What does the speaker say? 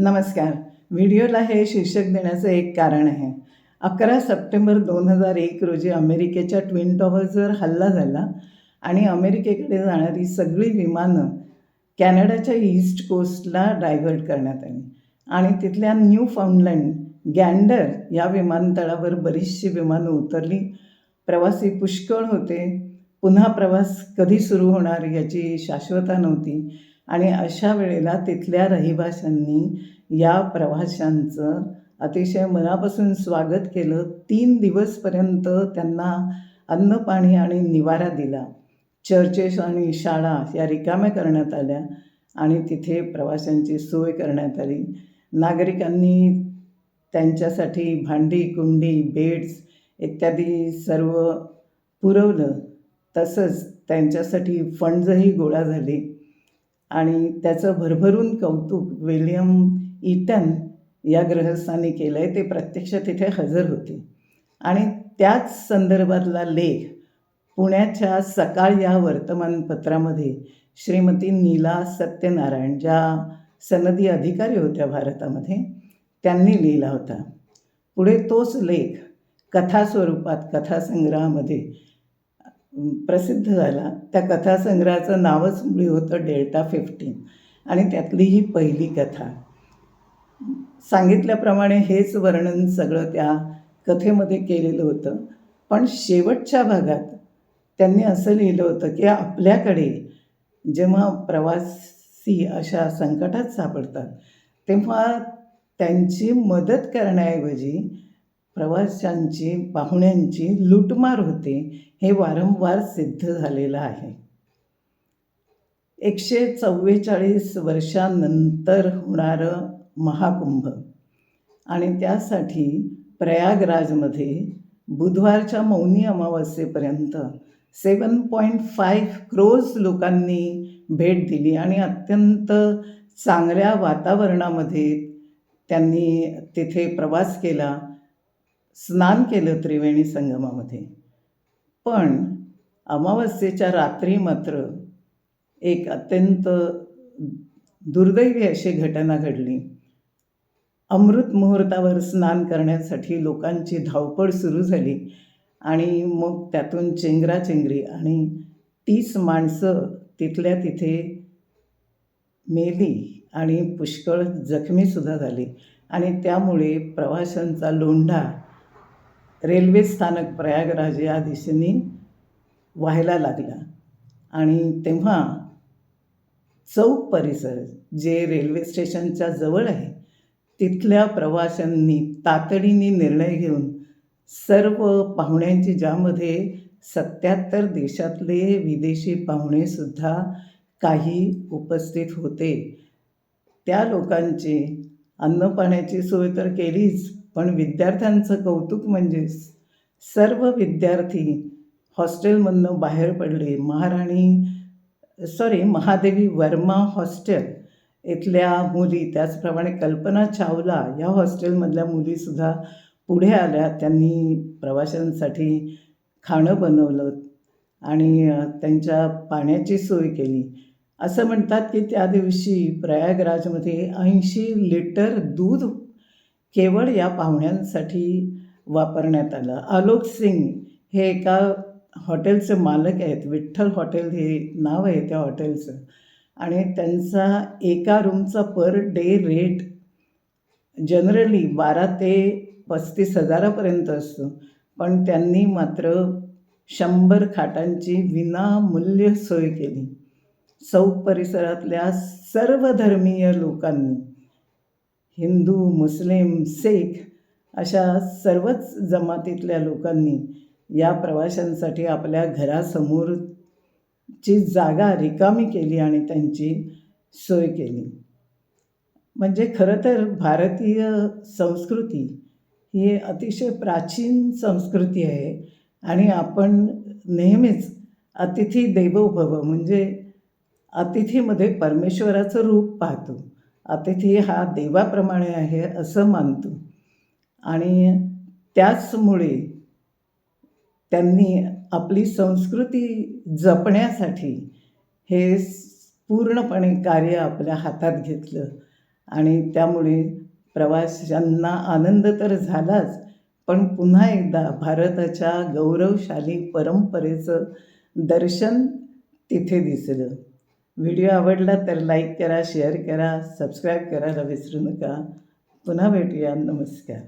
नमस्कार. व्हिडिओला हे शीर्षक देण्याचं एक कारण आहे. अकरा सप्टेंबर दोन हजार एक रोजी अमेरिकेच्या ट्विन टॉवर्सवर हल्ला झाला आणि अमेरिकेकडे जाणारी सगळी विमानं कॅनडाच्या ईस्ट कोस्टला डायव्हर्ट करण्यात आली. आणि तिथल्या न्यू फाउंडलँड गॅन्डर या विमानतळावर बरीचशी विमानं उतरली. प्रवासी पुष्कळ होते. पुन्हा प्रवास कधी सुरू होणार याची शाश्वता नव्हती. आणि अशा वेळेला तिथल्या रहिवाशांनी या प्रवाशांचं अतिशय मनापासून स्वागत केलं. तीन दिवसपर्यंत त्यांना अन्न पाणी आणि निवारा दिला. चर्चेस आणि शाळा या रिकाम्या करण्यात आल्या आणि तिथे प्रवाशांची सोय करण्यात आली. नागरिकांनी त्यांच्यासाठी भांडी कुंडी बेड्स इत्यादी सर्व पुरवलं. तसंच त्यांच्यासाठी फंड्सही गोळा झाले. आणि त्याचं भरभरून कौतुक विल्यम ईटन या ग्रहस्थांनी केलं आहे ते प्रत्यक्ष तिथे हजर होते. आणि त्याच संदर्भातला लेख पुण्याच्या सकाळ या वर्तमानपत्रामध्ये श्रीमती नीला सत्यनारायण ज्या सनदी अधिकारी होत्या भारतामध्ये त्यांनी लिहिला होता. पुढे तोच लेख कथा स्वरूपात कथासंग्रहामध्ये प्रसिद्ध झाला. त्या कथासंग्रहाचं नावच मुळी होतं डेल्टा फिफ्टीन. आणि त्यातली ही पहिली कथा. सांगितल्याप्रमाणे हेच वर्णन सगळं त्या कथेमध्ये केलेलं होतं. पण शेवटच्या भागात त्यांनी असं लिहिलं होतं की आपल्याकडे जेव्हा प्रवासी अशा संकटात सापडतात तेव्हा त्यांची मदत करण्याऐवजी प्रवाशांची पाहुण्यांची लूटमार होते हे वारंवार सिद्ध झालेलं आहे. एकशे चव्वेचाळीस वर्षांनंतर होणारं महाकुंभ आणि त्यासाठी प्रयागराजमध्ये बुधवारच्या मौनी अमावस्येपर्यंत सेवन पॉईंट फाईव्ह क्रोज लोकांनी भेट दिली आणि अत्यंत चांगल्या वातावरणामध्ये त्यांनी तिथे प्रवास केला. स्नान केलं त्रिवेणी संगमामध्ये. पण अमावस्येच्या रात्री मात्र एक अत्यंत दुर्दैवी अशी घटना घडली. अमृत मुहूर्तावर स्नान करण्यासाठी लोकांची धावपळ सुरू झाली आणि मग त्यातून चेंगराचेंगरी आणि तीस माणसं तिथल्या तिथे मेली आणि पुष्कळ जखमीसुद्धा झाली. आणि त्यामुळे प्रवाशांचा लोंढा रेल्वे स्थानक प्रयागराज या दिशेने व्हायला लागला. आणि तेव्हा चौक परिसर जे रेल्वे स्टेशनच्या जवळ आहे तिथल्या प्रवाशांनी तातडीने निर्णय घेऊन सर्व पाहुण्यांची ज्यामध्ये सत्याहत्तर देशातले विदेशी पाहुणेसुद्धा काही उपस्थित होते. त्या लोकांची अन्नपाण्याची सोय तर केलीच पण विद्यार्थ्यांचं कौतुक म्हणजे सर्व विद्यार्थी हॉस्टेलमधनं बाहेर पडले. महाराणी सॉरी महादेवी वर्मा हॉस्टेल इथल्या मुली त्याचप्रमाणे कल्पना चावला या हॉस्टेलमधल्या मुलीसुद्धा पुढे आल्या. त्यांनी प्रवाशांसाठी खाणं बनवलं आणि त्यांच्या पाण्याची सोय केली. असं म्हणतात की त्या दिवशी प्रयागराजमध्ये ऐंशी लिटर दूध केवळ या पाहुण्यांसाठी वापरण्यात आलं. आलोक सिंग हे एका हॉटेलचे मालक आहेत. विठ्ठल हॉटेल हे नाव आहे त्या हॉटेलचं. आणि त्यांचा एका रूमचा पर डे रेट जनरली बारा ते पस्तीस हजारापर्यंत असतो. पण त्यांनी मात्र शंभर खाटांची विनामूल्य सोय केली. सौ परिसरातल्या सर्व धर्मीय लोकांनी हिंदू मुस्लिम सिख अशा सर्वच जमातीतल्या लोकांनी या प्रवाशांसाठी आपल्या घरासमोरची जागा रिकामी केली आणि त्यांची सोय केली. म्हणजे खरं तर भारतीय संस्कृती ही अतिशय प्राचीन संस्कृती आहे आणि आपण नेहमीच अतिथी देवो भव म्हणजे अतिथीमध्ये परमेश्वराचं रूप पाहतो. अतिथी हा देवाप्रमाणे आहे असं मानतो. आणि त्याचमुळे त्यांनी आपली संस्कृती जपण्यासाठी हे पूर्णपणे कार्य आपल्या हातात घेतलं. आणि त्यामुळे प्रवाशांना आनंद तर झालाच पण पुन्हा एकदा भारताच्या गौरवशाली परंपरेचं दर्शन तिथे दिसलं. व्हिडिओ आवडला तर लाईक करा शेअर करा सबस्क्राईब करायला विसरू नका पुन्हा भेटूया. नमस्कार.